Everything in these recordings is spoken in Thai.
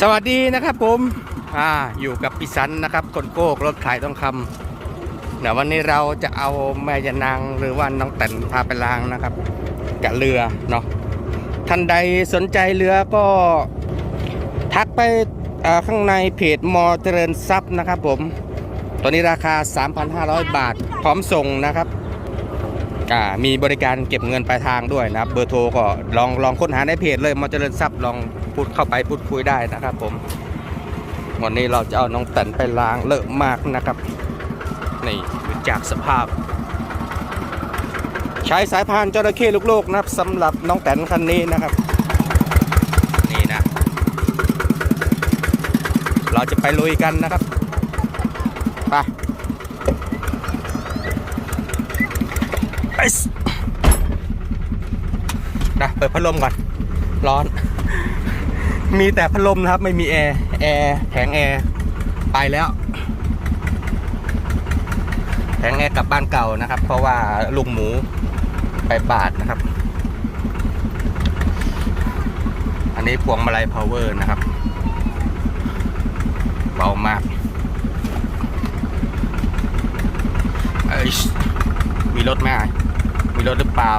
สวัสดีนะครับผม อ่า อยู่กับพี่สันนะครับคนโก้รถขายทองคำเดี๋ยววันนี้เราจะเอาแม่ยานางหรือว่าน้องแต่นพาไปล้างนะครับกับเรือเนาะ ท่านใดสนใจเรือก็ทักไปข้างในเพจมอเจริญทรัพย์นะครับผมตัวนี้ราคา 3,500 บาทพร้อมส่งนะครับมีบริการเก็บเงินปลายทางด้วยนะครับ เบอร์โทรก็ลองลองค้นหาในเพจเลยมอเจริญทรัพย์ลอง พูดเข้าไปพูดคุยได้นะครับ ผม วันนี้เราจะเอาน้องแตนไปล้างเลอะมากนะครับ นี่ดูจากสภาพ ใช้สายพานจระเข้ลูกโลกนะครับสำหรับน้องแตนคันนี้นะครับ นี่นะ เราจะไปลุยกันนะครับไปไปสนะเปิดพัดลมก่อน ร้อน มีแต่พัดลมนะครับ ไม่มีแอร์แอร์แผงแอร์ไปแล้วแผงแอร์กลับบ้านเก่านะครับ เพราะว่าลุงหมูไปบาดนะครับ อันนี้พวงมาลัยพาวเวอร์นะครับเบามากมีรถไหมอะมีรถหรือเปล่า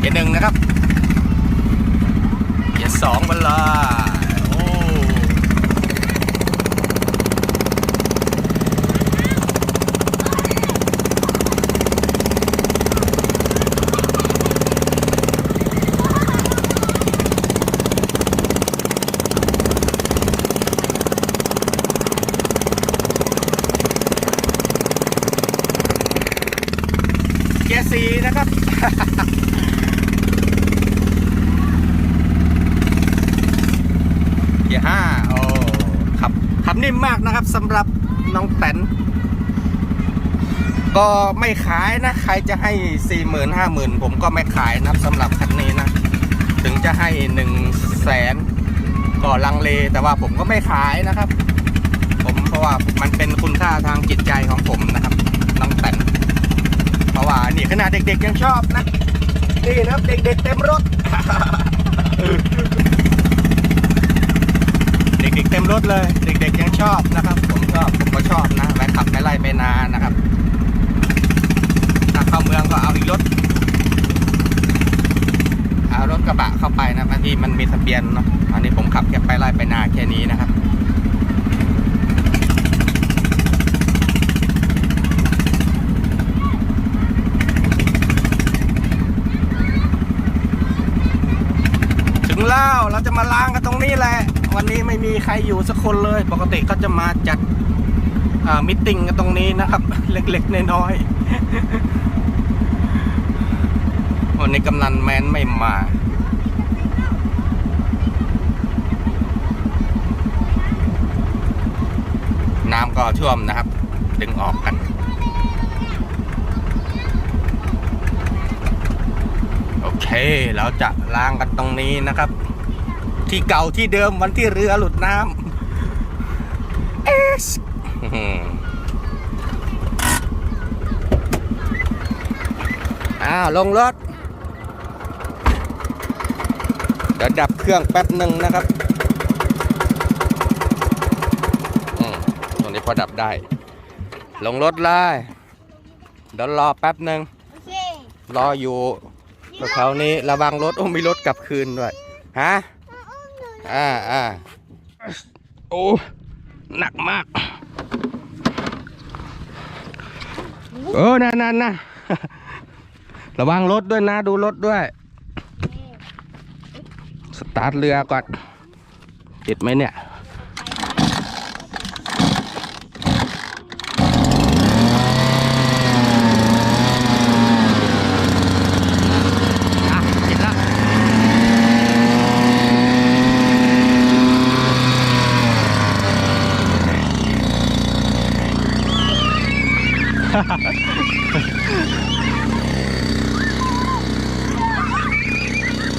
เกียร์หนึ่งนะครับ เกียร์ สองมาเลยโอ้เกียร์สีนะครับ เกียร์ ห้าโอ้ขับขับนิ่มมากนะครับสำหรับน้องแตนก็ไม่ขายนะ ใครจะให้สี่หมื่นห้าหมื่นผมก็ไม่ขายนะสำหรับคันนี้นะ ถึงจะให้หนึ่งแสนก็ลังเลแต่ว่าผมก็ไม่ขายนะครับ ผมเพราะว่ามันเป็นคุณค่าทางจิตใจของผมนะครับ น้องแตนเพราะว่านี่ขนาดเด็กๆยังชอบนะนี่นะเด็กๆเต็มรถ เด็กๆ เลย เด็กๆยังชอบนะครับ ผมชอบผมก็ชอบนะไปขับไปไล่ไปนานะครับถ้าเข้าเมืองก็เอาอีกรถเอารถกระบะเข้าไปนะบางทีมันมีทะเบียนเนาะอันนี้ผมขับแค่ไปไล่ไปนาแค่นี้นะครับถึงแล้วเราจะมาล้างกันตรงนี้แหละ วันนี้ไม่มีใครอยู่สักคนเลย ปกติก็จะมาจัดมิทติ้งกันตรงนี้นะครับ เล็กๆน้อยๆวันนี้กำนันแมนไม่มาน้ำก็ท่วมนะครับ ดึงออกกัน โอเค เราจะล้างกันตรงนี้นะครับ ที่เก่าที่เดิมวันที่เรือหลุดน้ำเอสอื้อหืออ้าว ลงรถ เดี๋ยวดับเครื่องแป๊บหนึ่งนะครับอืมตรงนี้พอดับได้ ลงรถเลยเดี๋ยวรอแป๊บหนึ่งโอเครออยู่แถวๆนี้ระวังรถโอ้มีรถกลับคืนด้วย ฮะ อ่าอ่าโอ้หนักมาก เออนั่นนั่นนะระวังรถด้วยนะ ดูรถด้วย สตาร์ทเรือก่อนติดไหมเนี่ย อะติดแล้ว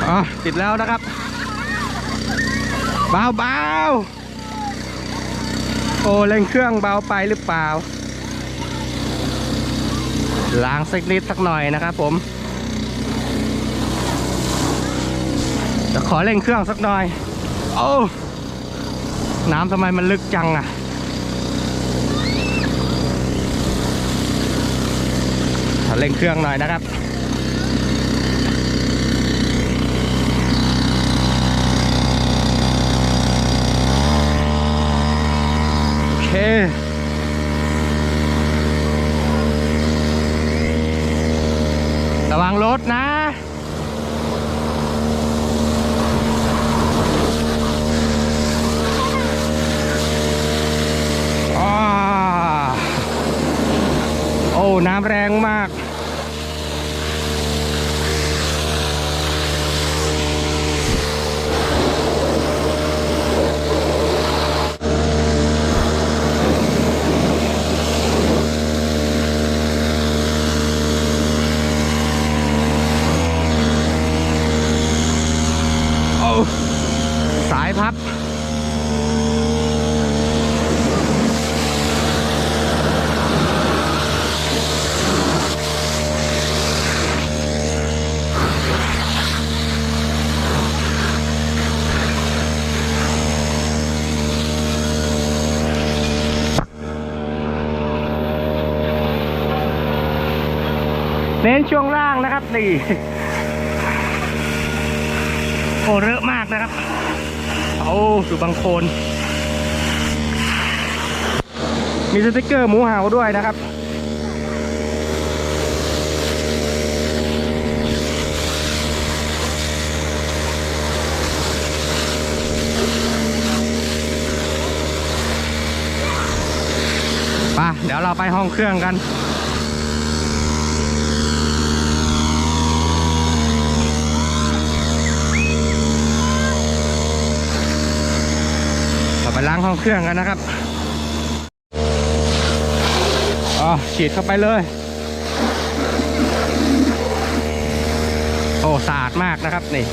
อะติดแล้วนะครับเบาเบาโอ้เร่งเครื่องเบาไปหรือเปล่า ล้างสักนิดสักหน่อยนะครับผมจะขอเร่งเครื่องสักหน่อย โอ้ น้ำทำไมมันลึกจังอะข เร่งเครื่องหน่อยนะครับโอเคระวังรถนะโอ้น้ำแรงมาก โอ้ สายพับ เน้นช่วงล่างนะครับนี่โอ้เยอะมากนะครับโอ้ดูบางโคน มีสติกเกอร์หมูเห่าด้วยนะครับไปเดี๋ยวเราไปห้องเครื่องกัน เราไปล้างห้องเครื่องกันนะครับอ๋อฉีดเข้าไปเลย โอ้สะอาดมากนะครับนี่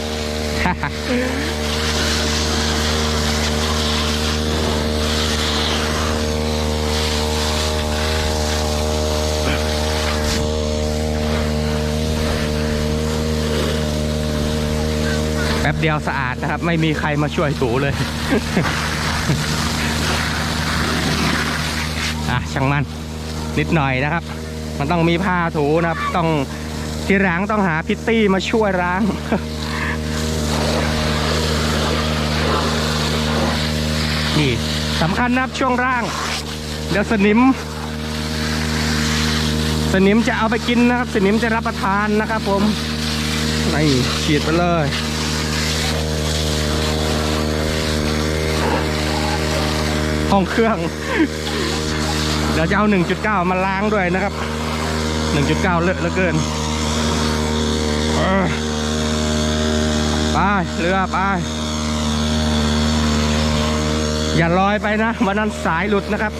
แป๊บเดียวสะอาดนะครับ ไม่มีใครมาช่วยถูเลย อะช่างมันนิดหน่อยนะครับ มันต้องมีผ้าถูนะครับ ต้องทีหลังต้องหาพิตตี้มาช่วยล้างนี่สำคัญนะครับช่วงล่าง เดี๋ยวสนิม สนิมจะเอาไปกินนะครับ สนิมจะรับประทานนะครับผมนี่ฉีดไปเลย ห้องเครื่อง เดี๋ยวจะเอา 1.9 มาล้างด้วยนะครับ 1.9 เลอะเหลือเกินไปเรือไป อย่าลอยไปนะวันนั้นสายหลุดนะครับ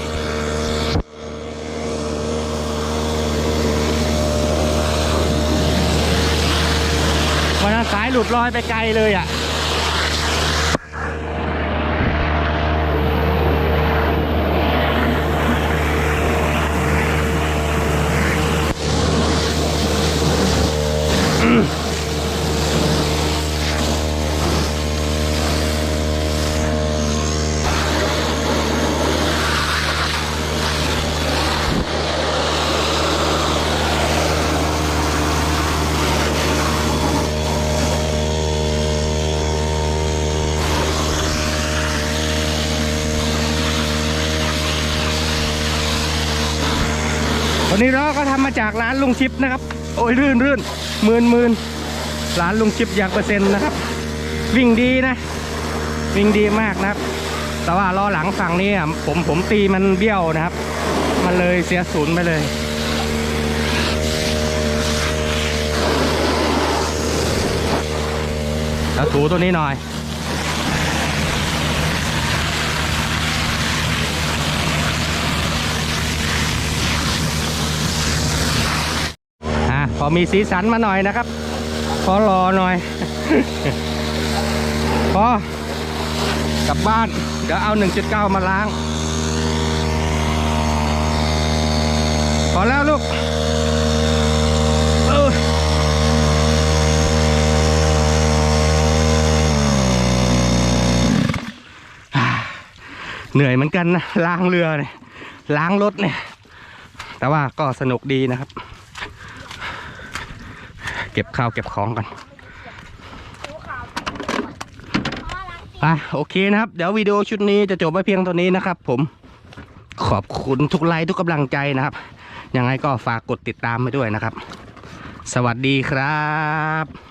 วันนั้นสายหลุดลอยไปไกลเลยอะ วันนี้เราก็ทำมาจากร้านลุงชิปนะครับ โอ้ยรื่นรื่นหมื่นหมื่นร้านลุงชิปอย่างเปอร์เซ็นต์นะครับ วิ่งดีนะ วิ่งดีมากนะครับ แต่ว่าล้อหลังฝั่งนี้ผมผมตีมันเบี้ยวนะครับ มันเลยเสียศูนย์ไปเลยแล้วถูตัวนี้หน่อย อมีสีสันมาหน่อยนะครับพอรอหน่อย พอกลับบ้าน เดี๋ยวเอา 1.9 มาล้าง พอแล้วลูกเหนื่อยเหมือนกันนะล้างเรือเนี่ยล้างรถเนี่ย แต่ว่าก็สนุกดีนะครับ เก็บข้าวเก็บของกันอะโอเคนะครับ เดี๋ยววิดีโอชุดนี้จะจบไว้เพียงเท่านี้นะครับ ผมขอบคุณทุกไลค์ทุกกำลังใจนะครับ ยังไงก็ฝากกดติดตามไปด้วยนะครับ สวัสดีครับ